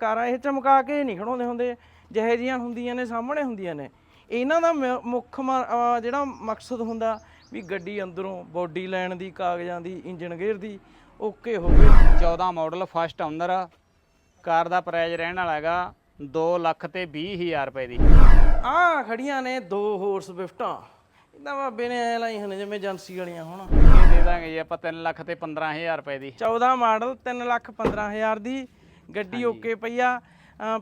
ਕਾਰਾਂ ਇਹ ਚਮਕਾ ਕੇ ਨਹੀਂ ਖੜਾਉਂਦੇ ਹੁੰਦੇ ਜਿਹੇ ਜੀਆਂ ਹੁੰਦੀਆਂ ਨੇ ਸਾਹਮਣੇ ਹੁੰਦੀਆਂ ਨੇ। ਇਹਨਾਂ ਦਾ ਮ- ਮੁੱਖ ਮ- ਅਹ ਜਿਹੜਾ ਮਕਸਦ ਹੁੰਦਾ ਵੀ ਗੱਡੀ ਅੰਦਰੋਂ ਬੋਡੀ ਲੈਣ ਦੀ ਕਾਗਜ਼ਾਂ ਦੀ ਇੰਜਨ ਗੇਅਰ ਦੀ ਓਕੇ ਹੋਵੇ 14 ਮਾਡਲ ਫਸਟ ਓਨਰ ਕਾਰ ਦਾ ਪ੍ਰਾਈਸ ਰਹਿਣ ਵਾਲਾ ਹੈਗਾ 2 ਲੱਖ ਤੇ 20 ਹਜ਼ਾਰ ਰੁਪਏ ਦੀ। ਆਹ ਖੜੀਆਂ ਨੇ ਦੋ ਹੋਰ ਸਵਿਫਟਾਂ ਇਹਨਾਂ ਬਾਬੇ ਨੇ ਐ ਲਾਈ ਹਨ ਜਿਵੇਂ ਏਜੰਸੀ ਵਾਲੀਆਂ ਹੁਣ। ਇਹ ਦੇ ਦਾਂਗੇ ਜੀ ਆਪਾਂ 3 ਲੱਖ ਤੇ 15000 ਰੁਪਏ ਦੀ। 14 ਮਾਡਲ 3 ਲੱਖ 15000 ਦੀ। ਗੱਡੀ ਓਕੇ ਪਈਆ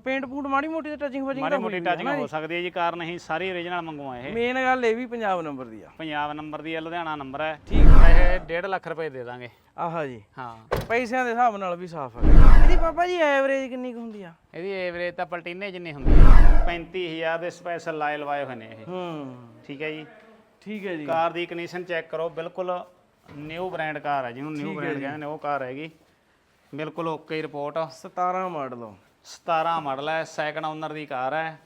ਪੇਂਟ ਪੂੰਟ ਮਾੜੀ ਮੋਟੀ ਤੇ ਟੱਚਿੰਗ ਵਜਿੰਗ ਮਾੜੀ ਮੋਟੀ ਟਾਚਿੰਗ ਹੋ ਸਕਦੀ ਹੈ ਜੀ ਕਾਰ ਨਹੀਂ ਸਾਰੀ ਓਰੀਜਨਲ ਮੰਗਵਾਏ ਇਹ। ਮੇਨ ਗੱਲ ਇਹ ਵੀ ਪੰਜਾਬ ਨੰਬਰ ਦੀ ਆ। ਪੰਜਾਬ ਨੰਬਰ ਦੀ ਹੈ ਲੁਧਿਆਣਾ ਨੰਬਰ ਹੈ ਠੀਕ ਇਹ 1.5 ਲੱਖ ਰੁਪਏ ਦੇ ਦਾਂਗੇ। ਆਹਾ ਜੀ। ਹਾਂ। ਪੈਸਿਆਂ ਦੇ ਹਿਸਾਬ ਨਾਲ ਵੀ ਸਾਫ਼ ਹੈ ਇਹਦੀ ਪਾਪਾ ਜੀ ਐਵਰੇਜ ਕਿੰਨੀ ਕੁ ਹੁੰਦੀ ਆ? ਇਹਦੀ ਐਵਰੇਜ ਤਾਂ ਪਲਟੀਨੇ ਜਿੰਨੀ ਹੁੰਦੀ ਹੈ 35000 ਦੇ ਸਪੈਸ਼ਲ ਲਾਏ ਲਵਾਏ ਹੋਏ ਨੇ ਇਹ। ਹੂੰ। ਠੀਕ ਹੈ ਜੀ। ਠੀਕ ਹੈ ਜੀ। ਕਾਰ ਦੀ ਕੰਡੀਸ਼ਨ ਚੈੱਕ ਕਰੋ ਬਿਲਕੁਲ ਨਿਊ ਬ੍ਰਾਂਡ ਕਾਰ ਹੈ ਜਿਹਨੂੰ ਨਿਊ ਬ੍ਰਾਂਡ ਕਹਿੰਦੇ ਨੇ ਉਹ ਕਾਰ ਹੈਗੀ। ਬਿਲਕੁਲ ਓਕੇ ਰਿਪੋਰਟ 17 ਮਾਡਲ 17 ਮਾਡਲ ਹੈ ਸੈਕੰਡ ਓਨਰ ਦੀ ਕਾਰ ਹੈ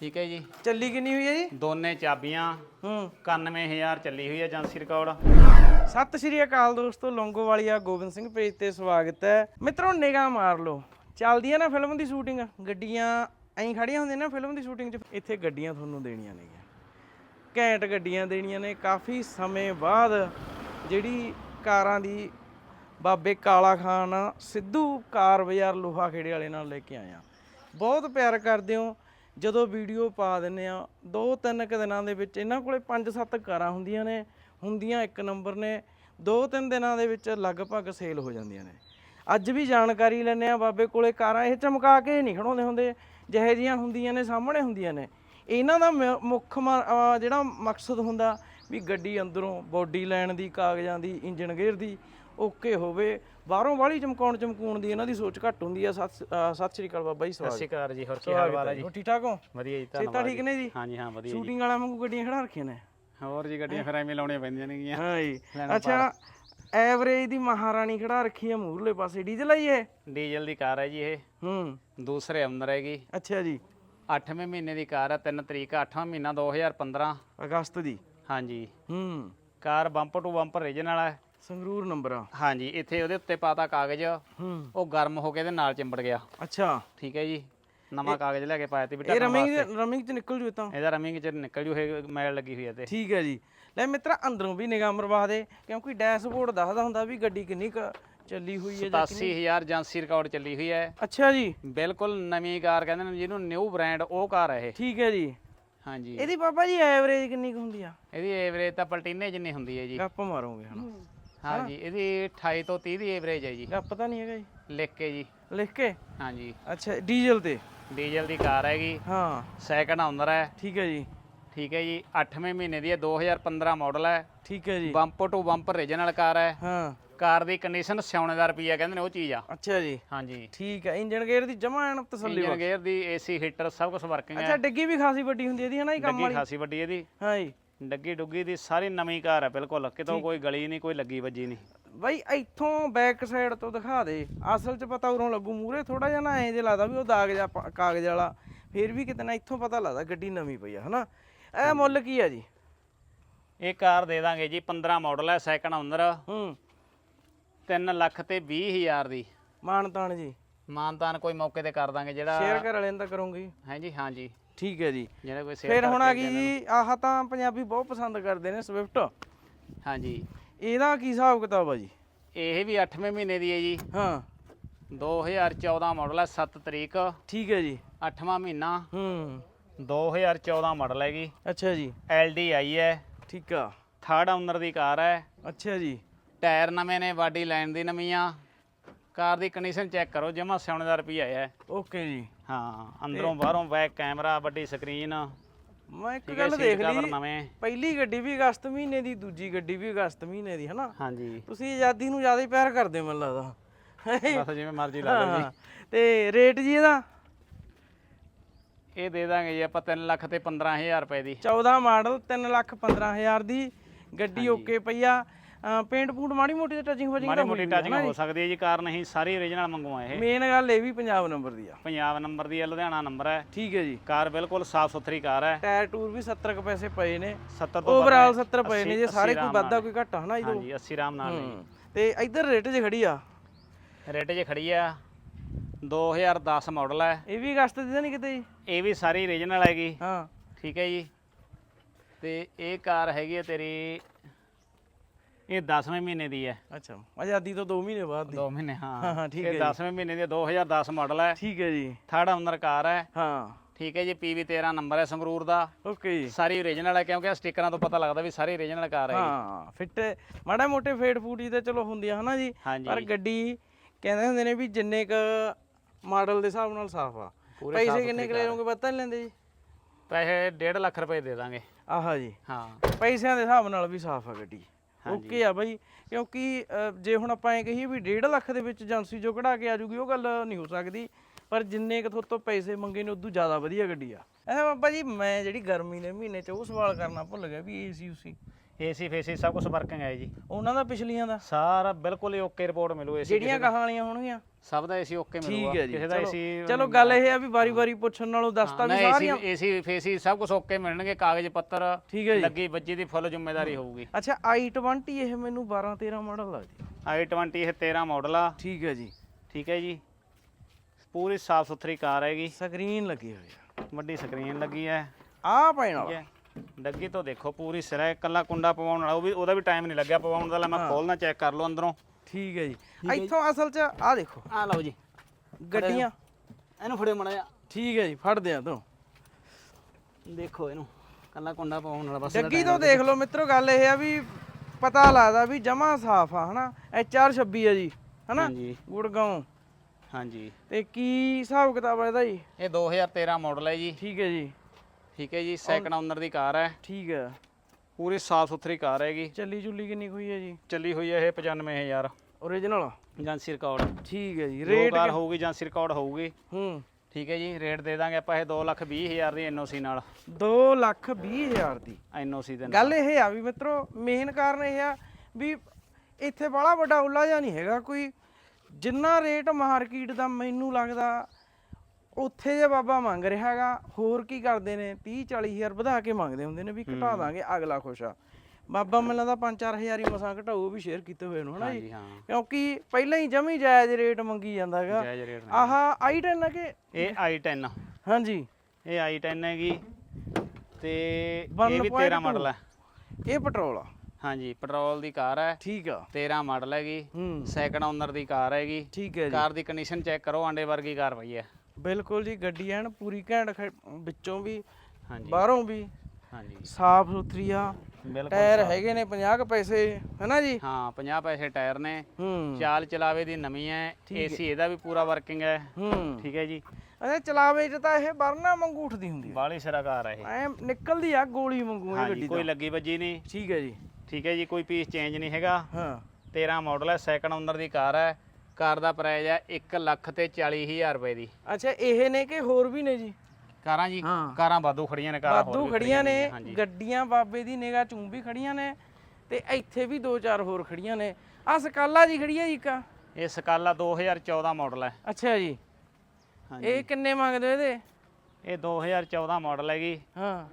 ਠੀਕ ਹੈ ਜੀ। ਚੱਲੀ ਕਿੰਨੀ ਹੋਈ ਹੈ ਜੀ? ਦੋਨੇ ਚਾਬੀਆਂ। ਹੂੰ। 91000 ਚੱਲੀ ਹੋਈ ਹੈ ਏਜੰਸੀ ਰਿਕਾਰਡ ਸਤਿ ਸ਼੍ਰੀ ਅਕਾਲ ਦੋਸਤੋ ਲੌਂਗੋਵਾਲੀਆ ਗੋਬਿੰਦ ਸਿੰਘ ਪੇਜ ਤੇ ਸਵਾਗਤ ਹੈ। ਮਿੱਤਰੋ ਨਿਗਾਹ ਮਾਰ ਲਓ। ਚੱਲਦੀ ਹੈ ਨਾ ਫਿਲਮ ਦੀ ਸ਼ੂਟਿੰਗ ਗੱਡੀਆਂ ਐਂ ਖੜੀਆਂ ਹੁੰਦੀਆਂ ਨਾ ਫਿਲਮ ਦੀ ਸ਼ੂਟਿੰਗ 'ਚ। ਇੱਥੇ ਗੱਡੀਆਂ ਤੁਹਾਨੂੰ ਦੇਣੀਆਂ ਨੇਗੀਆਂ ਘੈਂਟ ਗੱਡੀਆਂ ਦੇਣੀਆਂ ਨੇ। ਕਾਫੀ ਸਮੇਂ ਬਾਅਦ ਜਿਹੜੀ ਕਾਰਾਂ ਦੀ ਬਾਬੇ ਕਾਲਾ ਖਾਨ, ਸਿੱਧੂ ਕਾਰ ਬਾਜ਼ਾਰ ਲੋਹਾ ਖੇੜੇ ਵਾਲੇ ਨਾਲ ਲੈ ਕੇ ਆਇਆ ਬਹੁਤ ਪਿਆਰ ਕਰਦੇ ਹੋ। ਜਦੋਂ ਵੀਡੀਓ ਪਾ ਦਿੰਨੇ ਆ ਦੋ ਤਿੰਨ ਕੁ ਦਿਨਾਂ ਦੇ ਵਿੱਚ ਇਹਨਾਂ ਕੋਲੇ 5-7 ਕਾਰਾਂ ਹੁੰਦੀਆਂ ਨੇ, ਹੁੰਦੀਆਂ ਇੱਕ ਨੰਬਰ ਨੇ, ਦੋ ਤਿੰਨ ਦਿਨਾਂ ਦੇ ਵਿੱਚ ਲਗਭਗ ਸੇਲ ਹੋ ਜਾਂਦੀਆਂ ਨੇ। ਅੱਜ ਵੀ ਜਾਣਕਾਰੀ ਲੈਣੇ ਆ ਬਾਬੇ ਕੋਲੇ ਕਾਰਾਂ, ਇਹ ਚਮਕਾ ਕੇ ਨਹੀਂ ਖੜਾਉਂਦੇ ਹੁੰਦੇ, ਜਿਹੇ ਜੀਆਂ ਹੁੰਦੀਆਂ ਨੇ, ਸਾਹਮਣੇ ਹੁੰਦੀਆਂ ਨੇ। ਇਹਨਾਂ ਦਾ ਮ- ਮੁੱਖ ਮ- ਜਿਹੜਾ ਮਕਸਦ ਹੁੰਦਾ ਵੀ ਗੱਡੀ ਅੰਦਰੋਂ ਬੋਡੀ ਲੈਣ ਦੀ, ਕਾਗਜ਼ਾਂ ਦੀ ਇੰਜਨ ਗੇਅਰ ਦੀ ਓਕੇ ਹੋਵੇ। ਬਾਹਰੋਂ ਵਾਲੀ ਚਮਕਾਉਣ ਚਮਕਾਉਣ ਦੀ ਇਹਨਾਂ ਦੀ ਸੋਚ ਘੱਟ ਹੁੰਦੀ ਆ। ਸਤਿ ਸਤਿ ਸ਼੍ਰੀ ਅਕਾਲ ਬਾਬਾ ਜੀ ਸਤਿ ਸਵਾਗਤ ਸ਼੍ਰੀ ਅਕਾਲ ਜੀ ਹੋਰ ਕੀ ਹਾਲ ਵਾਲਾ ਜੀ? ਹੋ ਠੀਕ ਠਾਕ ਹੋ? ਵਧੀਆ ਜੀ ਸਿਹਤਾਂ ਧੰਨਵਾਦ ਠੀਕ ਨੇ ਜੀ? ਹਾਂਜੀ ਹਾਂ ਵਧੀਆ ਸ਼ੂਟਿੰਗ ਵਾਲਿਆਂ ਵਾਂਗੂ ਗੱਡੀਆਂ ਖੜਾ ਰੱਖੀਆਂ ਨੇ? ਹੋਰ ਜੀ ਗੱਡੀਆਂ ਫਿਰ ਐਵੇਂ ਲਾਉਣੀਆਂ ਪੈਂਦੀਆਂ ਨੇਗੀਆਂ ਹਾਂ ਜੀ। ਅੱਛਾ ਐਵਰੇਜ ਦੀ ਮਹਾਰਾਣੀ ਖੜਾ ਰੱਖੀ ਹੈ ਮੂਰਲੇ ਪਾਸੇ। ਡੀਜ਼ਲ ਆਈ ਹੈ ਡੀਜ਼ਲ ਦੀ ਕਾਰ ਹੈ ਜੀ ਇਹ। ਹੂੰ। ਦੂਸਰੇ ਓਨਰ ਹੈਗੀ। ਅੱਛਾ ਜੀ। 8ਵੇਂ ਮਹੀਨੇ ਦੀ ਕਾਰ ਹੈ 3 ਤਰੀਕ 8ਵਾਂ ਮਹੀਨਾ 2015 ਅਗਸਤ ਦੀ? ਹਾਂਜੀ। ਹੂੰ। Car bumper to bumper regional ਹੈ ਸੰਗਰੂਰ ਨੰਬਰ ਆ। ਹਾਂਜੀ ਇੱਥੇ ਉਹਦੇ ਉੱਤੇ ਪਾਤਾ ਕਾਗਜ਼। ਹੂੰ। ਉਹ ਗਰਮ ਹੋ ਕੇ ਇਹਦੇ ਨਾਲ ਚਿੰਬੜ ਗਿਆ। ਅੱਛਾ। ਠੀਕ ਹੈ ਜੀ। ਨਵਾਂ ਕਾਗਜ਼ ਲੈ ਕੇ ਪਾਇਆ ਤੇ ਵੀ ਇਹ ਢੱਕਣ ਰਮਿੰਗ ਵਾਸਤੇ। ਰਮਿੰਗ ਚ ਨਿਕਲ ਜੂ ਤਾਂ। ਇਹਦਾ ਰਮਿੰਗ ਚ ਨਿਕਲ ਜੂ ਇਹ ਮੈਲ ਲੱਗੀ ਹੋਈ ਹੈ ਤੇ। ਠੀਕ ਹੈ ਜੀ। ਲੈ ਮਿੱਤਰਾ ਅੰਦਰੋਂ ਵੀ ਨਿਗਾਹ ਮਰਵਾ ਦੇ ਕਿਉਂਕਿ ਡੈਸ਼ਬੋਰਡ ਦੱਸਦਾ ਹੁੰਦਾ ਵੀ ਗੱਡੀ ਕਿੰਨੀ ਕੁ ਚੱਲੀ ਹੋਈ ਹੈ ਜਾਂ 87000 ਏਜੰਸੀ ਰਿਕਾਰਡ ਚੱਲੀ ਹੋਈ ਹੈ। ਅੱਛਾ ਜੀ। ਬਿਲਕੁਲ ਨਵੀਂ ਕਾਰ ਕਹਿੰਦੇ ਨੇ ਜਿਹਨੂੰ ਨਿਊ ਬ੍ਰਾਂਡ ਉਹ ਕਾਰ ਹੈ ਇਹ। ਠੀਕ ਹੈ ਜੀ। ਹਾਂਜੀ। ਇਹਦੀ ਬਾਬਾ ਜੀ ਐਵਰੇਜ ਕਿੰਨੀ ਕੁ ਹੁੰਦੀ ਆ? ਇਹਦੀ ਐਵਰੇਜ ਤਾਂ ਪਲਟੀਨੇ ਜਿੰਨੀ ਹੁੰਦੀ ਹੈ ਜੀ। ਗੱਪ ਮਾਰੋਗੇ ਹਨਾ। ਹਾਂਜੀ ਇਹਦੀ 28 ਤੋਂ 30 ਦੀ ਐਵਰੇਜ ਹੈ ਜੀ। ਗੱਪ ਤਾਂ ਨਹੀਂ ਹੈਗਾ ਜੀ। ਲਿਖ ਕੇ ਜੀ। ਲਿਖ ਕੇ? ਹਾਂਜੀ ਅੱਛਾ ਡੀਜ਼ਲ ਤੇ? ਡੀਜ਼ਲ ਦੀ ਕਾਰ ਹੈਗੀ। ਹਾਂ। ਸੈਕੰਡ ਓਨਰ ਹੈ। ਠੀਕ ਹੈ ਜੀ। ਠੀਕ ਹੈ ਜੀ 8ਵੇਂ ਮਹੀਨੇ ਦੀ ਹੈ 2015 ਮਾਡਲ ਹੈ। ਠੀਕ ਹੈ ਜੀ। Bumper to bumper regional car ਹੈ। ਹਾਂ। ਕਾਰ ਦੀ ਕੰਡੀਸ਼ਨ 96000 ਰੁਪਈਆ ਕਹਿੰਦੇ ਨੇ ਉਹ ਚੀਜ਼ ਆ। ਅੱਛਾ ਜੀ। ਹਾਂਜੀ ਠੀਕ ਹੈ ਇੰਜਨ ਗੇਅਰ ਦੀ ਜਮਾ ਐਨ ਤਸੱਲੀ ਇੰਜਨ ਗੇਅਰ ਦੀ ਏਸੀ ਹੀਟਰ ਸਭ ਕੁਝ ਵਰਕਿੰਗ ਹੈ। ਅੱਛਾ ਡਿੱਗੀ ਵੀ ਖਾਸੀ ਵੱਡੀ ਹੁੰਦੀ ਹੈ ਇਹਦੀ ਹਨਾ ਇਹ ਕੰਮ ਡੱਗੀ ਵਾਲੀ? ਖਾਸੀ ਵੱਡੀ ਇਹਦੀ। ਹਾਂ ਜੀ। ਡੱਗੀ ਡੁੱਗੀ ਦੀ ਸਾਰੀ ਨਵੀਂ ਕਾਰ ਹੈ ਬਿਲਕੁਲ। ਕਿਤੋਂ ਕੋਈ ਗਲੀ ਨਹੀਂ ਕੋਈ ਲੱਗੀ ਵੱਜੀ ਨਹੀਂ। ਬਾਈ ਇੱਥੋਂ ਬੈਕ ਸਾਈਡ ਤੋਂ ਦਿਖਾ ਦੇ। ਅਸਲ 'ਚ ਪਤਾ ਉਰੋਂ ਲੱਗੂ ਮੂਰੇ ਥੋੜਾ ਜਿਹਾ ਨਾ ਐਂ ਜੇ ਲੱਗਦਾ ਵੀ ਉਹ ਦਾਗ ਪ- ਕਾਗਜ਼ ਵਾਲਾ। ਫੇਰ ਵੀ ਕਿਤੇ ਨਾ ਇੱਥੋਂ ਪਤਾ ਲੱਗਦਾ ਗੱਡੀ ਨਵੀਂ ਪਈ ਆ ਹਨਾ? ਇਹ ਮੁੱਲ ਕੀ ਆ ਜੀ? ਇਹ ਕਾਰ ਦੇ ਦਾਂਗੇ ਜੀ 15 ਮਾਡਲ ਹੈ ਸੈਕੰਡ ਓਨਰ ਹੂੰ। 3 ਲੱਖ ਤੇ 20 ਹਜ਼ਾਰ ਦੀ। ਮਾਨ ਤਾਨ ਜੀ। ਮਾਨਤਾਨ ਕੋਈ ਮੌਕੇ ਤੇ ਕਰ ਦਾਂਗੇ ਜਿਹੜਾ ਸ਼ੇਅਰ ਕਰ ਵਾਲੇ ਨੂੰ ਤਾਂ ਕਰੂੰਗੀ। ਹੈ ਜੀ ਹਾਂਜੀ। ਠੀਕ ਹੈ ਜੀ। ਜਿਹੜਾ ਕੋਈ ਫੇਰ ਹੁਣ ਆ ਗਈ ਜੀ ਆਹ ਤਾਂ ਪੰਜਾਬੀ ਬਹੁਤ ਪਸੰਦ ਕਰਦੇ ਨੇ ਸਵਿਫਟ ਹਾਂਜੀ। ਇਹਦਾ ਕੀ ਹਿਸਾਬ ਕਿਤਾਬ ਆ ਜੀ? ਇਹ ਵੀ 8ਵੇਂ ਮਹੀਨੇ ਦੀ ਹੈ ਜੀ। ਹਾਂ। 2014 ਮਾਡਲ ਹੈ 7 ਤਰੀਕ। ਠੀਕ ਹੈ ਜੀ। 8ਵਾਂ ਮਹੀਨਾ। ਹੂੰ। 2014 ਮਾਡਲ ਹੈਗੀ। ਅੱਛਾ ਜੀ। ਐਲਡੀ ਆਈ ਹੈ। ਠੀਕ ਆ। ਥਰਡ ਓਨਰ ਦੀ ਕਾਰ ਹੈ। ਅੱਛਾ ਜੀ। ਟਾਇਰ ਨਵੇਂ ਨੇ ਬਾਡੀ ਲਾਈਨ ਦੀ ਨਵੀਂ ਆ। ਕਾਰ ਦੀ ਕੰਡੀਸ਼ਨ ਚੈੱਕ ਕਰੋ ਜਮਾ 9000 ਰੁਪਏ ਆਇਆ ਹੈ। ਓਕੇ ਜੀ। ਹਾਂ ਅੰਦਰੋਂ ਬਾਹਰੋਂ ਬੈਕ ਕੈਮਰਾ ਵੱਡੀ ਸਕਰੀਨ ਮੈਂ ਇੱਕ ਠੀਕ ਹੈ ਗੱਲ ਸੀਟ ਦੇਖ ਕਵਰ ਲਈ। ਨਵੇਂ। ਪਹਿਲੀ ਗੱਡੀ ਵੀ ਅਗਸਤ ਮਹੀਨੇ ਦੀ ਦੂਜੀ ਗੱਡੀ ਵੀ ਅਗਸਤ ਮਹੀਨੇ ਦੀ ਹਨਾ? ਹਾਂਜੀ। ਤੁਸੀਂ ਆਜ਼ਾਦੀ ਨੂੰ ਜ਼ਿਆਦਾ ਹੀ ਪਿਆਰ ਕਰਦੇ ਹੋ ਮੈਨੂੰ ਲੱਗਦਾ। ਬਸ ਜਿਵੇਂ ਮਰਜ਼ੀ ਲਾ ਲਓ ਹਾਂ ਤੇ ਰੇਟ ਜੀ ਇਹਦਾ? ਇਹ ਦੇ ਦਾਂਗੇ ਜੀ ਆਪਾਂ 3 ਲੱਖ ਤੇ 15000 ਰੁਪਏ ਦੀ। 14 ਮਾਡਲ 3 ਲੱਖ 15000 ਦੀ। ਗੱਡੀ ਓਕੇ ਪਈਆ ਪੇਂਟ ਪੂੰਟ ਮਾੜੀ ਮੋਟੀ ਤੇ ਟੱਚਿੰਗ ਵਜਿੰਗ ਮਾੜੀ ਮੋਟੀ ਟਾਚਿੰਗ ਹੋ ਸਕਦੀ ਹੈ ਜੀ ਕਾਰ ਨਹੀਂ ਸਾਰੀ ਓਰੀਜਨਲ ਮੰਗਵਾਏ ਇਹ। ਮੇਨ ਗੱਲ ਇਹ ਵੀ ਪੰਜਾਬ ਨੰਬਰ ਦੀ ਆ। ਪੰਜਾਬ ਨੰਬਰ ਦੀ ਹੈ ਲੁਧਿਆਣਾ ਨੰਬਰ ਹੈ। ਠੀਕ ਹੈ ਜੀ। ਕਾਰ ਬਿਲਕੁਲ ਸਾਫ਼ ਸੁਥਰੀ ਕਾਰ ਹੈ। ਟਾਇਰ ਟੂਰ ਵੀ 70 ਕੁ ਪੈਸੇ ਪਏ ਨੇ। 70 ਤੋਂ ਓਵਰਆਲ ਵੱਧ 70 ਪਏ ਨੇ ਜੇ 80 ਸਾਰੇ ਕੋਈ ਆਰਾਮ ਵਾਧਾ। ਕੋਈ ਘਾਟਾ ਹਨਾ ਇਹਦੋਂ ਹਾਂਜੀ 80 ਰਾਮ ਨਾਲ। ਤੇ ਇੱਧਰ ਰੇਟ 'ਚ ਖੜੀ ਆ? ਰੇਟ ਜੇ ਖੜੀ ਆ। 2010 ਮਾਡਲ ਹੈ। ਇਹ ਵੀ ਅਗਸਤ ਦੀ ਤਾਂ ਨਹੀਂ ਕਿਤੇ ਜੀ? ਇਹ ਵੀ ਸਾਰੀ ਰੀਜਨਲ ਹੈਗੀ। ਹਾਂ। ਠੀਕ ਹੈ ਜੀ। ਤੇ ਇਹ ਕਾਰ ਹੈਗੀ ਹੈ ਤੇਰੀ ਇਹ 10ਵੇਂ ਮਹੀਨੇ ਦੀ ਹੈ। ਅੱਛਾ ਆਜ਼ਾਦੀ ਤੋਂ 2 ਮਹੀਨੇ ਬਾਅਦ ਦੀ। 2 ਮਹੀਨੇ ਹਾਂ। ਠੀਕ ਹੈ ਇਹ ਜੀ। 10ਵੇਂ ਮਹੀਨੇ ਦੀ ਹੈ, 2010 ਮਾਡਲ ਹੈ। ਠੀਕ ਹੈ ਜੀ। ਥਰਡ ਓਨਰ ਕਾਰ ਹੈ। ਹਾਂ। ਠੀਕ ਹੈ ਜੀ PV 13 ਨੰਬਰ ਹੈ ਸੰਗਰੂਰ ਦਾ। ਓਕੇ ਜੀ। ਸਾਰੀ ਓਰੀਜਨਲ ਹੈ ਕਿਉਂਕਿ ਸਟickਰਾਂ ਤੋਂ ਪਤਾ ਲੱਗਦਾ ਵੀ ਸਾਰੀ ਓਰੀਜਨਲ ਕਾਰ ਹੈ ਹਾਂ ਫਿੱਟ ਮਾੜਾ ਮੋਟੇ ਫੇਡ ਫੂਟੀ ਤੇ ਚਲੋ ਹੁੰਦੀਆਂ ਹਨਾ ਜੀ। ਪਰ ਗੱਡੀ ਕਹਿੰਦੇ ਹੁੰਦੇ ਨੇ ਵੀ ਜਿੰਨੇ ਕ ਮਾਡਲ ਦੇ ਹਿਸਾਬ ਨਾਲ ਸਾਫ਼ ਆ। ਪੈਸੇ ਕਿੰਨੇ ਕੁ ਲੈ ਲਓਗੇ ਪਤਾ ਨਹੀਂ ਲੈਂਦੇ ਜੀ? ਪੈਸੇ 1.5 ਲੱਖ ਰੁਪਏ ਦੇ ਦਾਂਗੇ। ਆਹਾ ਜੀ। ਹਾਂ। ਪੈਸਿਆਂ ਦੇ ਹਿਸਾਬ ਨਾਲ ਵੀ ਸਾਫ਼ ਆ ਗੱਡੀ। ਓਕੇ ਆ ਬਾਈ ਕਿਉਂਕਿ ਅ, ਜੇ ਹੁਣ ਆਪਾਂ ਐ ਕਹੀਏ ਵੀ 1.5 ਲੱਖ ਦੇ ਵਿੱਚ ਏਜੰਸੀ ਜੋ ਕਢਾ ਕੇ ਆ ਜੂਗੀ ਉਹ ਗੱਲ ਨਹੀਂ ਹੋ ਸਕਦੀ। ਪਰ ਜਿੰਨੇ ਕੁ ਤੋਂ ਪੈਸੇ ਮੰਗੇ ਨੇ ਉਦੋਂ ਜ਼ਿਆਦਾ ਵਧੀਆ ਗੱਡੀ ਆ। ਐ ਬਾਬਾ ਜੀ ਮੈਂ ਜਿਹੜੀ ਗਰਮੀ ਦੇ ਮਹੀਨੇ ਚ ਉਹ ਸਵਾਲ ਕਰਨਾ ਭੁੱਲ ਗਿਆ ਵੀ ਏਸੀ ਉਸੀ ਏਸੀ ਫੇਸੀ ਸਭ ਕੁਝ ਵਰਕਿੰਗ ਹੈ ਜੀ। ਉਹਨਾਂ ਦਾ ਪਿਛਲੀਆਂ ਦਾ? ਸਾਰਾ ਬਿਲਕੁਲ ਹੀ ਓਕੇ ਰਿਪੋਰਟ ਮਿਲੂ ਏਸੀ ਜਿਹੜੀਆਂ ਕਹਾਂ ਵਾਲੀਆਂ ਹੋਣਗੀਆਂ? ਸਭ ਦਾ ਏਸੀ ਓਕੇ ਮਿਲੂਗਾ ਠੀਕ ਹੈ ਜੀ। ਕਿਸੇ ਦਾ ਏਸੀ ਚਲੋ ਗੱਲ ਇਹ ਆ ਵੀ ਵਾਰੀ-ਵਾਰੀ ਪੁੱਛਣ ਨਾਲੋਂ ਦੱਸਤਾ ਵੀ ਸਾਰੀਆਂ। ਏਸੀ ਫੇਸੀ ਸਭ ਕੁਝ ਓਕੇ ਮਿਲਣਗੇ ਕਾਗਜ਼ ਪੱਤਰ ਜੀ। ਲੱਗੀ ਬੱਜੀ ਦੀ ਫੁੱਲ ਜ਼ਿੰਮੇਵਾਰੀ ਹੋਊਗੀ। ਅੱਛਾ i20 ਇਹ ਮੈਨੂੰ 12 13 ਮਾਡਲ ਲੱਗਦੀ। i20 ਇਹ 13 ਮਾਡਲ ਆ। ਠੀਕ ਹੈ ਜੀ। ਠੀਕ ਹੈ ਜੀ। ਪੂਰੀ ਸਾਫ਼ ਸੁਥਰੀ ਕਾਰ ਹੈਗੀ। ਸਕਰੀਨ ਲੱਗੀ ਹੋਈ ਆ। ਵੱਡੀ ਸਕਰੀਨ ਲੱਗੀ ਹੈ। ਆ ਪੈਣ ਵਾਲਾ। ਡੱਗੀ ਤੋਂ ਦੇਖੋ ਪੂਰੀ ਸਿਰਾ ਹੈ, ਇਕੱਲਾ ਕੁੰਡਾ ਪਵਾਉਣ ਵਾਲਾ ਉਹ ਵੀ ਉਹਦਾ ਵੀ ਟਾਈਮ ਨਹੀਂ ਲੱਗਿਆ ਪਵਾਉਣ ਦਾ ਲੈ ਮੈਂ ਖੋਲਣਾ ਚੈੱਕ ਕਰ ਲਓ ਅੰਦਰੋਂ। ਠੀਕ ਹੈ ਜੀ। ਇੱਥੋਂ ਅਸਲ 'ਚ ਆ ਦੇਖੋ। ਆ ਲਓ ਜੀ। ਗੱਡੀਆਂ। ਇਹਨੂੰ ਫੜਿਓ ਮੜਾ ਜਾ ਠੀਕ ਹੈ ਜੀ ਫੜਦੇ ਆ ਤੋਂ। ਦੇਖੋ ਇਹਨੂੰ ਇਕੱਲਾ ਕੁੰਡਾ ਪਵਾਉਣ ਵਾਲਾ ਬਸ ਜੱਗੀ ਤੋਂ ਦੇਖ ਲਓ ਮਿੱਤਰੋ ਗੱਲ ਇਹ ਆ ਵੀ ਪਤਾ ਲੱਗਦਾ ਵੀ ਜਮਾ ਸਾਫ਼ ਆ ਹਨਾ? HR 26 ਆ ਜੀ ਹਨਾ? ਹਾਂਜੀ। ਗੁੜਗਾਉਂ। ਹਾਂਜੀ। ਤੇ ਕੀ ਹਿਸਾਬ ਕਿਤਾਬ ਆ ਇਹਦਾ ਜੀ? ਇਹ 2013 ਮਾਡਲ ਹੈ ਜੀ। ਠੀਕ ਹੈ ਜੀ। ਠੀਕ ਹੈ ਜੀ ਸੈਕੰਡ ਓਨਰ ਦੀ ਕਾਰ ਹੈ। ਠੀਕ ਹੈ। ਪੂਰੀ ਸਾਫ਼ ਸੁਥਰੀ ਕਾਰ ਹੈਗੀ। ਚੱਲੀ ਚੁੱਲੀ ਕਿੰਨੀ ਹੋਈ ਹੈ ਜੀ? ਚੱਲੀ ਹੋਈ ਹੈ ਇਹ 95000 ਓਰੀਜਨਲ ਏਜੰਸੀ ਰਿਕਾਰਡ ਠੀਕ ਹੈ ਜੀ ਰੇਟ ਕਾਰ ਹੋਊਗੀ ਏਜੰਸੀ ਰਿਕਾਰਡ ਹੋਊਗੀ। ਹੂੰ। ਠੀਕ ਹੈ ਜੀ ਰੇਟ ਦੇ ਦਾਂਗੇ ਆਪਾਂ ਇਹ 220000 ਦੀ ਐਨਓਸੀ ਨਾਲ। 2 ਲੱਖ 20 ਹਜ਼ਾਰ ਦੀ। ਐਨਓਸੀ ਦੇ ਨਾਲ। ਗੱਲ ਇਹ ਆ ਵੀ ਮਿੱਤਰੋ ਮੇਨ ਕਾਰਨ ਇਹ ਆ ਵੀ ਇੱਥੇ ਬੜਾ ਵੱਡਾ ਉੱਲਾ ਜਿਹਾ ਨਹੀਂ ਹੈਗਾ ਕੋਈ। ਜਿੰਨਾ ਰੇਟ ਮਾਰਕੀਟ ਦਾ ਮੈਨੂੰ ਲੱਗਦਾ ਉੱਥੇ ਜੇ ਬਾਬਾ ਮੰਗ ਰਿਹਾ ਹੈਗਾ ਹੋਰ ਕੀ ਕਰਦੇ ਨੇ? 30 40 ਹਜ਼ਾਰ ਵਧਾ ਕੇ ਮੰਗਦੇ ਹੁੰਦੇ ਨੇ ਵੀ ਘਟਾ ਦਾਂਗੇ ਅਗਲਾ ਖੁਸ਼ ਆ। ਬਾਬਾ ਮੈਨੂੰ ਲੱਗਦਾ 5-4000 ਹੀ ਮਸਾਂ ਘਟਾਊ ਉਹ ਵੀ ਸ਼ੇਅਰ ਕੀਤੇ ਹੋਏ ਨੂੰ ਹਨਾ ਜੀ? ਕਿਉਂਕਿ ਪਹਿਲਾਂ ਹੀ ਜਮੀ ਜਾਇਜ਼ ਰੇਟ ਮੰਗੀ ਜਾਂਦਾ ਹੈਗਾ ਜਾਇਜ਼ ਰੇਟ। ਆਹ i10 ਕਿ? ਇਹ i10 ਹਾਂਜੀ। ਇਹ i10 ਹੈਗੀ ਤੇ ਇਹ 1.2 ਵੀ 13 ਮਾਡਲ ਹੈ ਇਹ ਪੈਟਰੋਲ ਆ। ਹਾਂਜੀ ਪੈਟਰੋਲ ਦੀ ਕਾਰ ਹੈ ਠੀਕ ਆ। 13 ਮਾਡਲ ਹੈਗੀ। ਸੈਕੰਡ ਓਨਰ ਦੀ ਕਾਰ ਹੈਗੀ। ਠੀਕ ਹੈ ਜੀ। ਕਾਰ ਦੀ ਕੰਡੀਸ਼ਨ ਚੈੱਕ ਕਰੋ ਆਂਡੇ ਵਰਗੀ ਕਾਰ ਪਈ ਹੈ। ਬਿਲਕੁਲ ਜੀ ਗੱਡੀ ਐਨ ਪੂਰੀ ਘੈਂਟ ਖ- ਵਿੱਚੋਂ ਵੀ ਹਾਂਜੀ। ਬਾਹਰੋਂ ਵੀ। ਹਾਂਜੀ। ਸਾਫ਼ ਸੁਥਰੀ ਆ ਬਿਲਕੁਲ ਟਾਇਰ ਹੈਗੇ ਨੇ 50 ਕੁ ਪੈਸੇ ਹੈਨਾ ਜੀ? ਹਾਂ 50 ਪੈਸੇ ਟਾਇਰ ਨੇ। ਹੂੰ। ਚਾਲ ਚਲਾਵੇ ਦੀ ਨਵੀਂ ਹੈ ਏਸੀ ਇਹਦਾ ਵੀ ਪੂਰਾ ਵਰਕਿੰਗ ਹੈ ਹੂੰ। ਠੀਕ ਹੈ ਜੀ। ਅਰੇ ਚਲਾਵੇ ਚ ਤਾਂ ਇਹ ਵਰਨਾ ਵਾਂਗੂ ਉੱਠਦੀ ਹੁੰਦੀ ਬਾਲੀ ਸਿਰਾ ਕਾਰ ਹੈ ਇਹ। ਐ ਨਿਕਲਦੀ ਆ ਗੋਲੀ ਵਾਂਗੂ ਇਹ ਹਾਂਜੀ ਗੱਡੀ ਕੋਈ ਲੱਗੀ ਵੱਜੀ ਨਹੀਂ। ਠੀਕ ਹੈ ਜੀ। ਠੀਕ ਹੈ ਜੀ ਕੋਈ ਪੀਸ ਚੇਂਜ ਨਹੀਂ ਹੈਗਾ। ਹਾਂ। 13 ਮਾਡਲ ਹੈ ਸੈਕੰਡ ਓਨਰ ਦੀ ਕਾਰ ਹੈ ਕਾਰ ਦਾ ਪ੍ਰਾਈਸ ਹੈ 1 ਲੱਖ ਤੇ 40000 ਰੁਪਏ ਦੀ। ਅੱਛਾ ਇਹ ਨੇ ਕਿ ਹੋਰ ਵੀ ਨੇ ਜੀ? ਕਾਰਾਂ ਜੀ ਹਾਂ। ਕਾਰਾਂ ਵਾਧੂ ਖੜੀਆਂ ਨੇ ਕਾਰਾਂ ਹੋਰ ਵਾਧੂ ਵੀ ਖੜੀਆਂ ਨੇ ਹਾਂਜੀ। ਗੱਡੀਆਂ ਬਾਬੇ ਦੀ ਨਿਗਾਹ ਚੂੰ ਵੀ ਖੜੀਆਂ ਨੇ ਤੇ ਇੱਥੇ ਵੀ ਦੋ ਚਾਰ ਹੋਰ ਖੜੀਆਂ ਨੇ। ਆ ਸਕਾਲਾ ਜੀ ਖੜੀ ਹੈ ਜੀ ਇੱਕ? ਇਹ ਸਕਾਲਾ 2014 ਮਾਡਲ ਹੈ। ਅੱਛਾ ਜੀ। ਇਹ ਕਿੰਨੇ ਮੰਗਦੇ ਹੋ ਇਹਦੇ? ਇਹ 2014 ਮਾਡਲ ਹੈਗੀ ਹਾਂ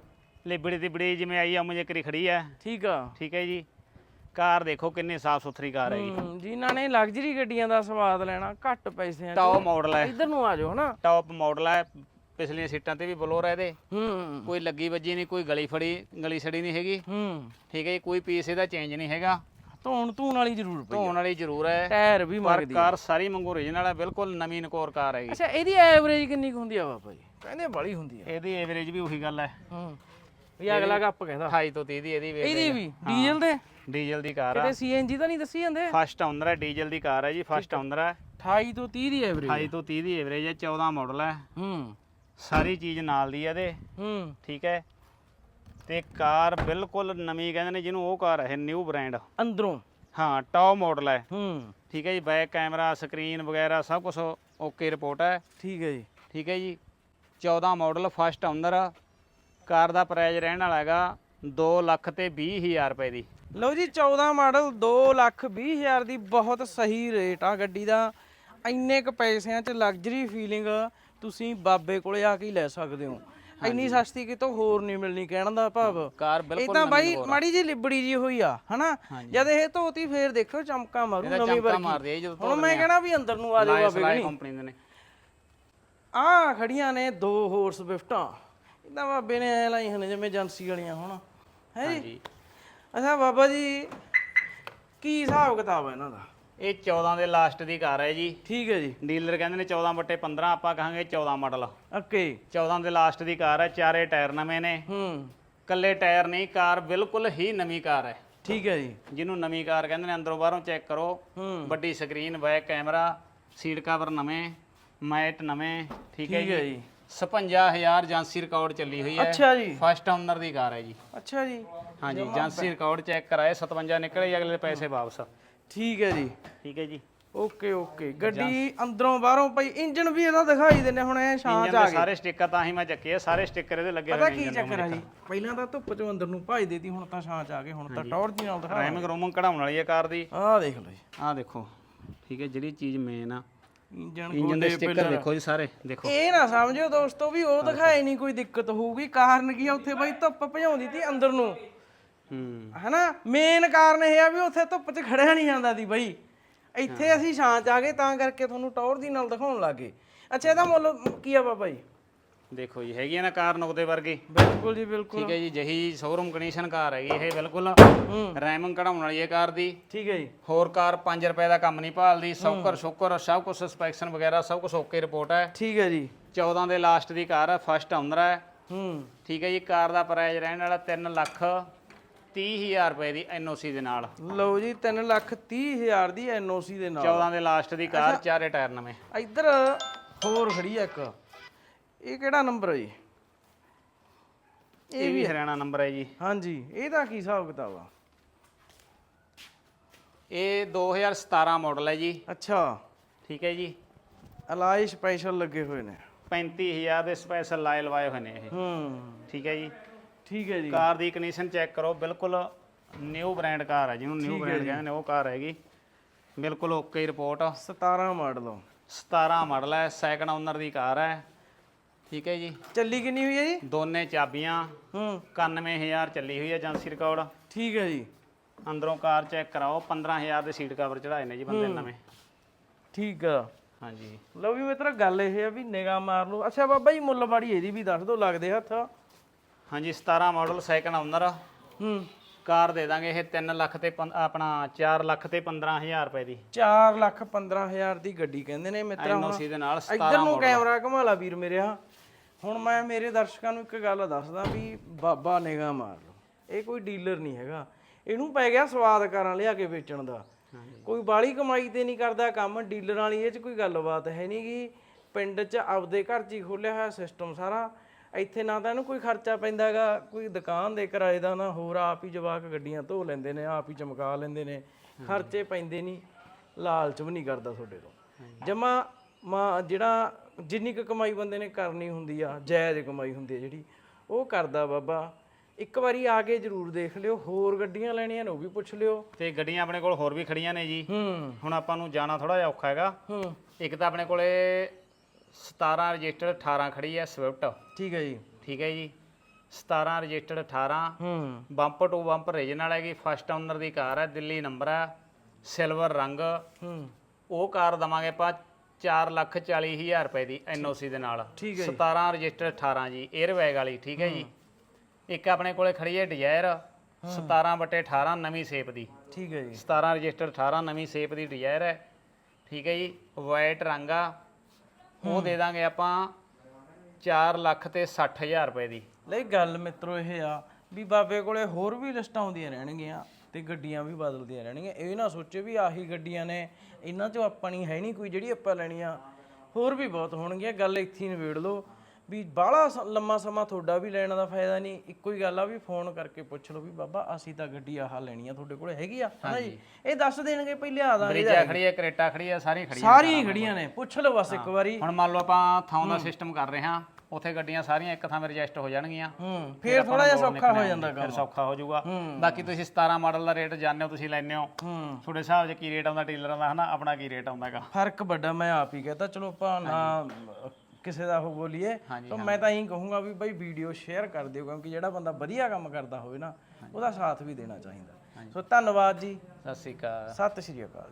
ਲਿਬੜੀ ਤਿਬੜੀ ਜਿਵੇਂ ਆਈ ਆ ਮੁਝੇ ਕਰੀ ਖੜੀ ਹੈ। ਠੀਕ ਆ। ਠੀਕ ਹੈ ਜੀ। ਕਾਰ ਦੇਖੋ ਕਿੰਨੀ ਸਾਫ਼ ਸੁਥਰੀ ਕਾਰ ਹੈਗੀ ਹੂੰ, ਜਿਨ੍ਹਾਂ ਨੇ ਲਗਜ਼ਰੀ ਗੱਡੀਆਂ ਦਾ ਸਵਾਦ ਲੈਣਾ ਘੱਟ ਪੈਸਿਆਂ 'ਚ। ਟੌਪ ਮਾਡਲ ਹੈ। ਇੱਧਰ ਨੂੰ ਆ ਜਾਓ ਹਨਾ। ਟੌਪ ਮਾਡਲ ਹੈ ਪਿਛਲੀਆਂ ਸੀਟਾਂ ਤੇ ਵੀ ਬਲੋਰ ਹੈ ਇਹਦੇ ਹੂੰ। ਕੋਈ ਲੱਗੀ ਵੱਜੀ ਨਹੀਂ ਕੋਈ ਗਲੀ ਫੜੀ ਗਲੀ ਸੜੀ ਨਹੀਂ ਹੈਗੀ। ਹੂੰ। ਠੀਕ ਹੈ ਜੀ ਕੋਈ ਪੀਸ ਇਹਦਾ ਚੇਂਜ ਨਹੀਂ ਹੈਗਾ। ਧੋਣ ਧੂਣ ਵਾਲੀ ਜ਼ਰੂਰ ਪਈ ਧੋਣ ਵਾਲੀ ਜ਼ਰੂਰ ਹੈ। ਟਾਇਰ ਵੀ ਪਰ ਮੰਗਦੀ। ਕਾਰ ਸਾਰੀ ਮੰਗੋ ਓਰੀਜਨਲ ਹੈ ਬਿਲਕੁਲ ਨਵੀਂ ਨਕੋਰ ਕਾਰ ਹੈਗੀ ਅੱਛਾ ਇਹਦੀ ਐਵਰੇਜ ਕਿੰਨੀ ਕੁ ਹੁੰਦੀ ਆ ਬਾਬਾ ਜੀ? ਕਹਿੰਦੇ ਬੜੀ ਹੁੰਦੀ ਆ। ਇਹਦੀ ਐਵਰੇਜ ਵੀ ਉਹੀ ਗੱਲ ਹੈ। ਹੂੰ। ਵੀ ਅਗਲਾ ਗੱਪ ਕਹਿੰਦਾ। 28 ਤੋਂ 30 ਦੀ ਇਹਦੀ ਇਹਦੀ average ਵੀ? ਡੀਜ਼ਲ ਦੇ? ਡੀਜ਼ਲ ਦੀ ਕਾਰ ਆ। ਕਿਤੇ ਸੀਐਨਜੀ ਤਾਂ ਨਹੀਂ ਦੱਸੀ ਜਾਂਦੇ? ਫਸਟ ਓਨਰ ਹੈ ਡੀਜ਼ਲ ਦੀ ਕਾਰ ਹੈ ਜੀ ਫਸਟ ਓਨਰ ਹੈ 28 ਤੋਂ 30 ਦੀ ਐਵਰੇਜ 28 ਤੋਂ 30 ਦੀ ਐਵਰੇਜ ਹੈ 14 ਮਾਡਲ ਹੈ ਹੂੰ। ਸਾਰੀ ਚੀਜ਼ ਨਾਲ ਦੀ ਹੈ ਇਹਦੇ। ਹੂੰ। ਠੀਕ ਹੈ ਤੇ ਕਾਰ ਬਿਲਕੁਲ ਨਵੀਂ ਕਹਿੰਦੇ ਨੇ ਜਿਹਨੂੰ ਉਹ ਕਾਰ ਹੈ ਨਿਊ ਬ੍ਰਾਂਡ ਅੰਦਰੋਂ। ਹਾਂ ਟੌਪ ਮਾਡਲ ਹੈ ਹੂੰ। ਠੀਕ ਹੈ ਜੀ ਬੈਕ ਕੈਮਰਾ ਸਕਰੀਨ ਵਗੈਰਾ ਸਭ ਕੁਝ ਓਕੇ ਰਿਪੋਰਟ ਹੈ ਠੀਕ ਹੈ ਜੀ। ਠੀਕ ਹੈ ਜੀ 14 ਮਾਡਲ ਫਸਟ ਓਨਰ ਕਾਰ ਦਾ ਪ੍ਰਾਈਸ ਰਹਿਣ ਵਾਲਾ ਹੈਗਾ 2 ਲੱਖ ਤੇ 20 ਹਜ਼ਾਰ ਰੁਪਏ ਦੀ। ਲਓ ਜੀ 14 ਮਾਡਲ 2 ਲੱਖ 20 ਹਜ਼ਾਰ ਦੀ ਬਹੁਤ ਸਹੀ ਰੇਟ ਆ ਗੱਡੀ ਦਾ। ਇੰਨੇ ਕ ਪੈਸਿਆਂ 'ਚ ਲਗਜ਼ਰੀ ਫੀਲਿੰਗ ਤੁਸੀਂ ਬਾਬੇ ਕੋਲੇ ਆ ਕੇ ਲੈ ਸਕਦੇ ਹੋ। ਇੰਨੀ ਸਸਤੀ ਕਿਤੋਂ ਹੋਰ ਨਹੀਂ ਮਿਲਣੀ ਕਹਿਣ ਦਾ ਭਾਵ। ਕਾਰ ਇਹ ਬਿਲਕੁਲ ਤਾਂ ਨਵੀਂ ਬਾਈ। ਮਾੜੀ ਜੀ ਲਿਬੜੀ ਜੀ ਹੋਈ ਆ ਹਨਾ? ਜਦ ਇਹ ਧੋਤੀ ਫੇਰ ਦੇਖੋ ਚਮਕਾ ਮਾਰੂ ਇਹਦਾ ਨਵੀਂ ਚਮਕਾ ਵਰਗੀ। ਹੁਣ ਮੈਂ ਕਹਿਣਾ ਵੀ ਅੰਦਰ ਨੂੰ ਆ ਜਾਓ ਬਾਬੇ ਕੰਪਨੀ ਦੇ ਨੇ। ਆ ਖੜੀਆਂ ਨੇ ਦੋ ਹੋਰ ਸਵਿਫਟਾਂ ਇਦਾਂ ਬਾਬੇ ਨੇ ਐ ਲਾਈ ਹਨ ਜਿਵੇਂ ਏਜੰਸੀ ਵਾਲੀਆਂ ਹੁਣ। ਹੈ ਜੀ? ਅੱਛਾ ਬਾਬਾ ਜੀ ਕੀ ਹਿਸਾਬ ਕਿਤਾਬ ਹੈ ਇਹਨਾਂ ਦਾ? ਇਹ 14 ਦੇ ਲਾਸਟ ਦੀ ਕਾਰ ਹੈ ਜੀ। ਠੀਕ ਹੈ ਜੀ। ਡੀਲਰ ਕਹਿੰਦੇ ਨੇ 14 ਬਟੇ 15 ਆਪਾਂ ਕਹਾਂਗੇ 14 ਮਾਡਲ ਓਕੇ। 14 ਦੇ ਲਾਸਟ ਦੀ ਕਾਰ ਹੈ ਚਾਰੇ ਟਾਇਰ ਨਵੇਂ ਨੇ। ਹੂੰ। ਕੱਲੇ ਟਾਇਰ ਨਹੀਂ ਕਾਰ ਬਿਲਕੁਲ ਹੀ ਨਵੀਂ ਕਾਰ ਹੈ। ਠੀਕ ਹੈ ਜੀ। ਜਿਹਨੂੰ ਨਵੀਂ ਕਾਰ ਕਹਿੰਦੇ ਨੇ ਅੰਦਰੋਂ ਬਾਹਰੋਂ ਚੈੱਕ ਕਰੋ। ਹੂੰ। ਵੱਡੀ screen back camera seat cover ਨਵੇਂ ਮੈਟ ਨਵੇਂ ਠੀਕ ਹੈ ਜੀ। 55000 ਏਜੰਸੀ ਰਿਕਾਰਡ ਚੱਲੀ ਹੋਈ ਹੈ। ਅੱਛਾ ਜੀ। ਫਸਟ ਓਨਰ ਦੀ ਕਾਰ ਹੈ ਜੀ। ਅੱਛਾ ਜੀ। ਹਾਂਜੀ ਏਜੰਸੀ ਰਿਕਾਰਡ ਚੈੱਕ ਕਰਾਏ 57 ਨਿਕਲੇ ਅਗਲੇ ਦੇ ਪੈਸੇ ਵਾਪਸ। ਠੀਕ ਹੈ ਜੀ। ਠੀਕ ਹੈ ਜੀ। Okay okay. ਗੱਡੀ ਅੰਦਰੋਂ ਬਾਹਰੋਂ ਭਾਈ ਇੰਜਨ ਵੀ ਇਹਦਾ ਦਿਖਾਈ ਦਿੰਨੇ ਹੁਣ ਐ ਸ਼ਾਂਚ ਇੰਜਨ ਆ ਗਏ। ਸਾਰੇ ਸਟicker ਤਾਂ ਹੀ ਮੈਂ ਚੱਕੇ ਆ ਸਾਰੇ ਸਟicker ਇਹਦੇ ਲੱਗੇ ਪਤਾ ਹੋਏ ਕੀ ਨੇ ਚੱਕਰ ਆ ਜੀ? ਪਹਿਲਾਂ ਤਾਂ ਧੁੱਪ ਚੋਂ ਅੰਦਰ ਨੂੰ ਭਾਈ ਦੇਤੀ ਹੁਣ ਤਾਂ ਚ ਆ ਗਏ ਹੁਣ ਤਾਂ ਟੌਰ ਦੀ ਨਾਲ ਦਿਖਾ ਰੈਮਿੰਗ ਰੋਮਿੰਗ ਕਢਾਉਣ ਵਾਲੀ ਹੈ ਕਾਰ ਦੀ। ਆਹ ਦੇਖ ਲਓ ਜੀ। ਆਹ ਦੇਖੋ। ਠੀਕ ਹੈ ਜਿਹੜੀ ਚੀਜ਼ ਮੇਨ ਆ ਇੰਜਨ ਇੰਜਨ ਦੇ ਸਟicker ਦੇਖੋ ਜੀ ਸਾਰੇ ਦੇਖੋ। ਇਹ ਨਾ ਸਮਝਿਓ ਦੋਸਤੋ ਵੀ ਉਹ ਦਿਖਾਏ ਨਹੀਂ ਕੋਈ ਦਿੱਕਤ ਹੋਊਗੀ ਕਾਰਨ ਕੀ ਆ ਉੱਥੇ ਬਾਈ ਧੁੱਪ ਭਜਾਉਂਦੀ ਤੀ ਅੰਦਰ ਨੂੰ। ਹੂੰ। ਹਨਾ? ਮੇਨ ਕਾਰਨ ਇਹ ਆ ਵੀ ਉੱਥੇ ਧੁੱਪ 'ਚ ਖੜਿਆ ਨਹੀਂ ਜਾਂਦਾ ਦੀ ਬਾਈ। ਇੱਥੇ ਅਸੀਂ ਛਾਂ 'ਚ ਆ ਗਏ ਤਾਂ ਕਰਕੇ ਤੁਹਾਨੂੰ ਟੌਰ ਦੀ ਨਾਲ ਦਿਖਾਉਣ ਲੱਗੇ ਅੱਛਾ ਇਹਦਾ ਮੁੱਲ ਕੀ ਆ ਬਾਬਾ ਜੀ? ਦੇਖੋ ਜੀ ਹੈਗੀ ਆ ਨਾ ਕਾਰ ਨੁਕਦੇ ਵਰਗੀ। ਬਿਲਕੁਲ ਜੀ ਬਿਲਕੁਲ। ਠੀਕ ਹੈ ਜੀ ਜਹੀ ਸ਼ੋਰੂਮ ਕੰਡੀਸ਼ਨ ਕਾਰ ਹੈਗੀ ਇਹ ਬਿਲਕੁਲ। ਹੂੰ। ਰੈਮਿੰਗ ਕਢਾਉਣ ਵਾਲੀ ਹੈ ਕਾਰ ਦੀ। ਠੀਕ ਹੈ ਜੀ। ਹੋਰ ਕਾਰ 5 ਰੁਪਏ ਦਾ ਕੰਮ ਨਹੀਂ ਭਾਲਦੀ ਸੌਕਰ ਸ਼ੁਕਰ ਸਭ ਕੁਝ ਸਸਪੈਕਸ਼ਨ ਵਗੈਰਾ ਸਭ ਕੁਝ ਓਕੇ ਰਿਪੋਰਟ ਹੈ। ਠੀਕ ਹੈ ਜੀ। 14 ਦੇ ਲਾਸਟ ਦੀ ਕਾਰ ਹੈ ਫਸਟ ਓਨਰ ਹੈ। ਹੂੰ। ਠੀਕ ਹੈ ਜੀ ਕਾਰ ਦਾ ਪ੍ਰਾਈਸ ਰਹਿਣ ਵਾਲਾ 3 ਲੱਖ 30000 ਰੁਪਏ ਦੀ ਐਨਓਸੀ ਦੇ ਨਾਲ। ਲਓ ਜੀ 3 ਲੱਖ 30 ਹਜ਼ਾਰ ਦੀ ਐਨਓਸੀ ਦੇ ਨਾਲ। 14 ਦੇ ਲਾਸਟ ਦੀ ਕਾਰ ਚਾਰੇ ਟਾਇਰ ਨਵੇਂ। ਇੱਧਰ ਹੋਰ ਖੜੀ ਆ ਇੱਕ। ਇਹ ਕਿਹੜਾ ਨੰਬਰ ਹੈ ਜੀ? ਇਹ ਵੀ ਹਰਿਆਣਾ ਨੰਬਰ ਹੈ ਜੀ। ਹਾਂਜੀ ਇਹਦਾ ਕੀ ਹਿਸਾਬ ਕਿਤਾਬ ਆ? ਇਹ 2017 ਮਾਡਲ ਹੈ ਜੀ। ਅੱਛਾ। ਠੀਕ ਹੈ ਜੀ। ਅਲਾਈ ਸਪੈਸ਼ਲ ਲੱਗੇ ਹੋਏ ਨੇ। 35000 ਦੇ ਸਪੈਸ਼ਲ ਲਾਏ ਲਵਾਏ ਹੋਏ ਨੇ ਇਹ। ਹੂੰ। ਠੀਕ ਹੈ ਜੀ। ਠੀਕ ਹੈ ਜੀ। ਕਾਰ ਦੀ ਕੰਡੀਸ਼ਨ ਚੈੱਕ ਕਰੋ ਬਿਲਕੁਲ ਨਿਊ ਬ੍ਰਾਂਡ ਕਾਰ ਹੈ ਜਿਹਨੂੰ ਨਿਊ ਬ੍ਰਾਂਡ ਕਹਿੰਦੇ ਨੇ ਉਹ ਕਾਰ ਹੈਗੀ। ਬਿਲਕੁਲ ਓਕੇ ਰਿਪੋਰਟ 17 ਮਾਡਲ 17 ਮਾਡਲ ਹੈ ਸੈਕੰਡ ਓਨਰ ਦੀ ਕਾਰ ਹੈ। ਠੀਕ ਹੈ ਜੀ। ਚੱਲੀ ਕਿੰਨੀ ਹੋਈ ਹੈ ਜੀ? ਦੋਨੇ ਚਾਬੀਆਂ ਹੂੰ। 91000 ਚੱਲੀ ਹੋਈ ਹੈ ਏਜੰਸੀ ਰਿਕਾਰਡ। ਠੀਕ ਹੈ ਜੀ। ਅੰਦਰੋਂ ਕਾਰ ਚੈੱਕ ਕਰਾਓ 15000 ਦੇ ਸੀਟ ਕਵਰ ਚੜਾਏ ਨੇ ਜੀ ਬੰਦੇ ਨਵੇਂ। ਠੀਕ ਆ। ਹਾਂਜੀ। ਲਓ ਵੀ ਮਿੱਤਰ ਗੱਲ ਇਹ ਆ ਵੀ ਨਿਗਾਹ ਮਾਰ ਲਓ। ਅੱਛਾ ਬਾਬਾ ਜੀ ਮੁੱਲ ਬਾੜੀ ਇਹਦੀ ਵੀ ਦੱਸ ਦਿਓ ਲੱਗਦੇ ਹੱਥ। ਹਾਂਜੀ 17 ਮਾਡਲ ਸੈਕੰਡ ਓਨਰ ਹੂੰ। ਕਾਰ ਦੇ ਦਾਂਗੇ ਇਹ 3 ਲੱਖ ਤੇ ਆਪਣਾ 4 ਲੱਖ ਤੇ 15000 ਰੁਪਏ ਦੀ। 4 ਲੱਖ 15 ਹਜ਼ਾਰ ਦੀ ਗੱਡੀ ਕਹਿੰਦੇ ਨੇ ਮਿੱਤਰਾ ਹੁਣ। ਐਨਓਸੀ ਦੇ ਨਾਲ ਇੱਧਰ 17 ਨੂੰ ਕੈਮਰਾ ਘੁਮਾ ਲਾ ਵੀਰ ਮੇਰਿਆ ਹੁਣ ਮੈਂ ਮੇਰੇ ਦਰਸ਼ਕਾਂ ਨੂੰ ਇੱਕ ਗੱਲ ਦੱਸਦਾ ਵੀ ਬਾਬਾ ਨਿਗਾਹ ਮਾਰ ਲਓ। ਇਹ ਕੋਈ ਡੀਲਰ ਨਹੀਂ ਹੈਗਾ। ਇਹਨੂੰ ਪੈ ਗਿਆ ਸਵਾਦ ਕਰਾਂ ਲਿਆ ਕੇ ਵੇਚਣ ਦਾ। ਕੋਈ ਬਾਲੀ ਕਮਾਈ ਤੇ ਨਹੀਂ ਕਰਦਾ ਕੰਮ ਡੀਲਰਾਂ ਵਾਲੀ ਇਹ ਚ ਕੋਈ ਗੱਲਬਾਤ ਹੈ ਨਹੀਂ ਗੀ। ਪਿੰਡ 'ਚ ਆਪਦੇ ਘਰ 'ਚ ਹੀ ਖੋਲਿਆ ਹੋਇਆ ਸਿਸਟਮ ਸਾਰਾ। ਇੱਥੇ ਨਾ ਤਾਂ ਇਹਨੂੰ ਕੋਈ ਖਰਚਾ ਪੈਂਦਾਗਾ ਕੋਈ ਦੁਕਾਨ ਦੇ ਕਿਰਾਏ ਦਾ ਨਾ ਹੋਰ ਆਪ ਹੀ ਜਵਾਕ ਗੱਡੀਆਂ ਧੋ ਲੈਂਦੇ ਨੇ ਆਪ ਹੀ ਚਮਕਾ ਲੈਂਦੇ ਨੇ। ਖਰਚੇ ਪੈਂਦੇ ਨਹੀਂ। ਲਾਲਚ ਵੀ ਨਹੀਂ ਕਰਦਾ ਤੁਹਾਡੇ ਤੋਂ। ਜਮਾ ਮਾ ਜਿਹੜਾ ਜਿੰਨੀ ਕੁ ਕਮਾਈ ਬੰਦੇ ਨੇ ਕਰਨੀ ਹੁੰਦੀ ਆ ਜਾਇਜ਼ ਕਮਾਈ ਹੁੰਦੀ ਆ ਜਿਹੜੀ ਉਹ ਕਰਦਾ ਬਾਬਾ। ਇੱਕ ਵਾਰੀ ਆ ਕੇ ਜਰੂਰ ਦੇਖ ਲਿਓ ਹੋਰ ਗੱਡੀਆਂ ਲੈਣੀਆਂ ਨੇ ਉਹ ਵੀ ਪੁੱਛ ਲਿਓ। ਤੇ ਗੱਡੀਆਂ ਆਪਣੇ ਕੋਲ ਹੋਰ ਵੀ ਖੜੀਆਂ ਨੇ ਜੀ। ਹੂੰ। ਹੁਣ ਆਪਾਂ ਨੂੰ ਜਾਣਾ ਥੋੜਾ ਜਿਹਾ ਔਖਾ ਹੈਗਾ। ਹੂੰ। ਇੱਕ ਤਾਂ ਆਪਣੇ ਕੋਲੇ 17 ਰਜਿਸਟਰਡ 18 ਖੜੀ ਹੈ ਸਵਿਫਟ। ਠੀਕ ਹੈ ਜੀ। ਠੀਕ ਹੈ ਜੀ। 17 ਰਜਿਸਟਰਡ 18 ਹੂੰ। ਬੰਪਰ ਟੂ ਬੰਪਰ ਰੀਜਨਲ ਹੈਗੀ ਫਸਟ ਓਨਰ ਦੀ ਕਾਰ ਹੈ ਦਿੱਲੀ ਨੰਬਰ ਹੈ ਸਿਲਵਰ ਰੰਗ। ਹੂੰ। ਉਹ ਕਾਰ ਦਵਾਂਗੇ ਆਪਾਂ 4 ਲੱਖ 40 ਹਜ਼ਾਰ ਰੁਪਏ ਦੀ ਐਨਓਸੀ ਦੇ ਨਾਲ। ਠੀਕ ਹੈ 17 ਰਜਿਸਟਰ 18 ਜੀ 에ਅਰ ਬੈਗ ਵਾਲੀ ਠੀਕ ਹੈ ਜੀ। ਇੱਕ ਆਪਣੇ ਕੋਲੇ ਖੜੀ ਹੈ ਡਿਜ਼ਾਇਰ 17 ਬਟੇ 18 ਨਵੀਂ ਸ਼ੇਪ ਦੀ। ਠੀਕ ਹੈ ਜੀ। 17 ਰਜਿਸਟਰ 18 ਨਵੀਂ ਸ਼ੇਪ ਦੀ ਡਿਜ਼ਾਇਰ ਹੈ। ਠੀਕ ਹੈ ਜੀ ਵਾਈਟ ਰੰਗ ਆ। ਉਹ ਦੇ ਦਾਂਗੇ ਆਪਾਂ 4 ਲੱਖ ਤੇ 60 ਹਜ਼ਾਰ ਰੁਪਏ ਦੀ। ਲੈ ਗੱਲ ਮਿੱਤਰੋ ਇਹ ਆ ਵੀ ਬਾਬੇ ਕੋਲੇ ਹੋਰ ਵੀ ਲਿਸਟਾਂ ਆਉਂਦੀਆਂ ਰਹਿਣਗੀਆਂ। ਤੇ ਗੱਡੀਆਂ ਵੀ ਬਦਲਦੀਆਂ ਰਹਿਣਗੀਆਂ। ਇਹ ਨਾ ਸੋਚੇ ਵੀ ਆਹੀ ਗੱਡੀਆਂ ਨੇ ਇਹਨਾਂ ਚੋਂ ਆਪਣੀ ਹੈ ਨਹੀਂ ਕੋਈ ਜਿਹੜੀ ਆਪਾਂ ਲੈਣੀ ਆ ਹੋਰ ਵੀ ਬਹੁਤ ਹੋਣਗੀਆਂ ਗੱਲ ਇੱਥੇ ਹੀ ਨਿਬੇੜ ਲਓ। ਵੀ ਬਾਹਲਾ ਲੰਮਾ ਸਮਾਂ ਤੁਹਾਡਾ ਵੀ ਲੈਣ ਦਾ ਫਾਇਦਾ ਨਹੀਂ ਇੱਕੋ ਹੀ ਗੱਲ ਆ ਵੀ ਫੋਨ ਕਰਕੇ ਪੁੱਛ ਲਓ ਵੀ ਬਾਬਾ ਅਸੀਂ ਤਾਂ ਗੱਡੀ ਆਹ ਲੈਣੀ ਆ ਤੁਹਾਡੇ ਕੋਲੇ ਹੈਗੀ ਆ? ਹਨਾ ਜੀ? ਇਹ ਦੱਸ ਦੇਣਗੇ ਪਹਿਲੇ ਆ ਦਾਂਗੇ ਬ੍ਰਿਜਾ ਖੜੀ ਹੈ ਕਰੇਟਾ ਖੜੀ ਹੈ ਸਾਰੀ ਖੜੀ ਸਾਰੀਆਂ ਹੀ ਖੜੀਆਂ ਨੇ। ਪੁੱਛ ਲਓ ਬਸ ਇੱਕ ਵਾਰੀ। ਹੁਣ ਮੰਨ ਲਓ ਆਪਾਂ ਥਾਂ ਦਾ ਸਿਸਟਮ ਕਰ ਰਹੇ ਹਾਂ। ਉੱਥੇ ਗੱਡੀਆਂ ਸਾਰੀਆਂ ਇੱਕ ਥਾਂ 'ਤੇ ਰਜਿਸਟਰ ਹੋ ਜਾਣਗੀਆਂ। ਹੂੰ ਫੇਰ ਥੋੜਾ ਜਿਹਾ ਸੌਖਾ ਹੋ ਜਾਂਦਾ ਫਿਰ ਸੌਖਾ ਹੋ ਜਾਊਗਾ। ਬਾਕੀ ਤੁਸੀਂ 17 ਮਾਡਲ ਦਾ ਰੇਟ ਜਾਣਦੇ ਹੋ ਤੁਸੀਂ ਲੈਂਦੇ ਹੋ। ਹੂੰ। ਤੁਹਾਡੇ ਹਿਸਾਬ 'ਚ ਕੀ ਰੇਟ ਆਉਂਦਾ ਡੀਲਰਾਂ ਦਾ ਹਨਾ? ਆਪਣਾ ਕੀ ਰੇਟ ਆਉਂਦਾਗਾ ਫ਼ਰਕ ਵੱਡਾ ਮੈਂ ਆਪ ਹੀ ਕਹਤਾ ਚਲੋ ਆਪਾਂ ਨਾ ਕਿਸੇ ਦਾ ਉਹ ਬੋਲੀਏ। ਤਾਂ ਮੈਂ ਤਾਂ ਇਹੀ ਕਹੂੰਗਾ ਵੀ ਬਾਈ ਵੀਡੀਓ ਸ਼ੇਅਰ ਕਰ ਦਿਓ ਕਿਉਂਕਿ ਜਿਹੜਾ ਬੰਦਾ ਵਧੀਆ ਕੰਮ ਕਰਦਾ ਹੋਵੇ ਨਾ ਉਹਦਾ ਸਾਥ ਵੀ ਦੇਣਾ ਚਾਹੀਦਾ। ਸੋ ਧੰਨਵਾਦ ਜੀ। ਸਤਿ ਸ਼੍ਰੀ ਅਕਾਲ। ਸਤਿ ਸ਼੍ਰੀ ਅਕਾਲ